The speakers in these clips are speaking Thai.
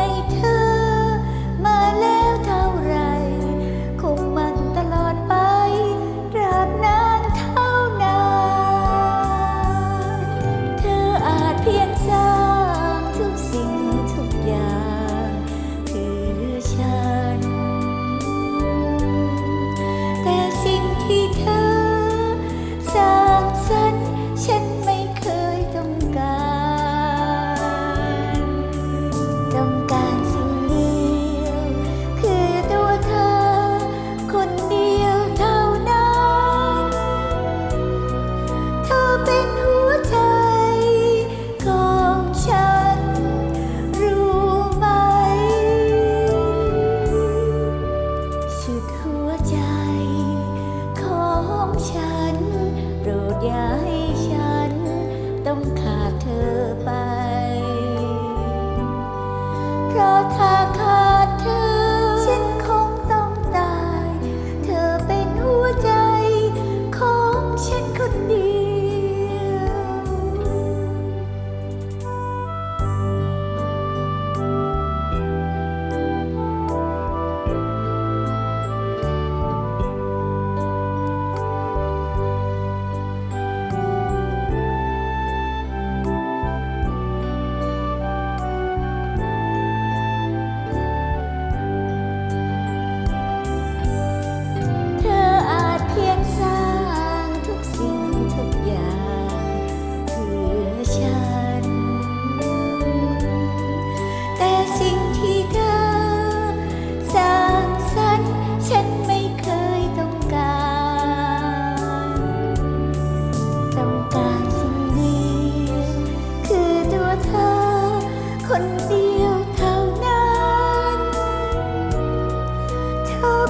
they too.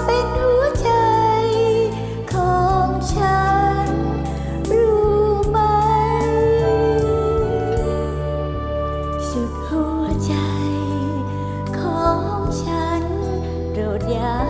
เป็นหัวใจของฉัน รู้ไหม สุดหัวใจของฉันโรดอย่า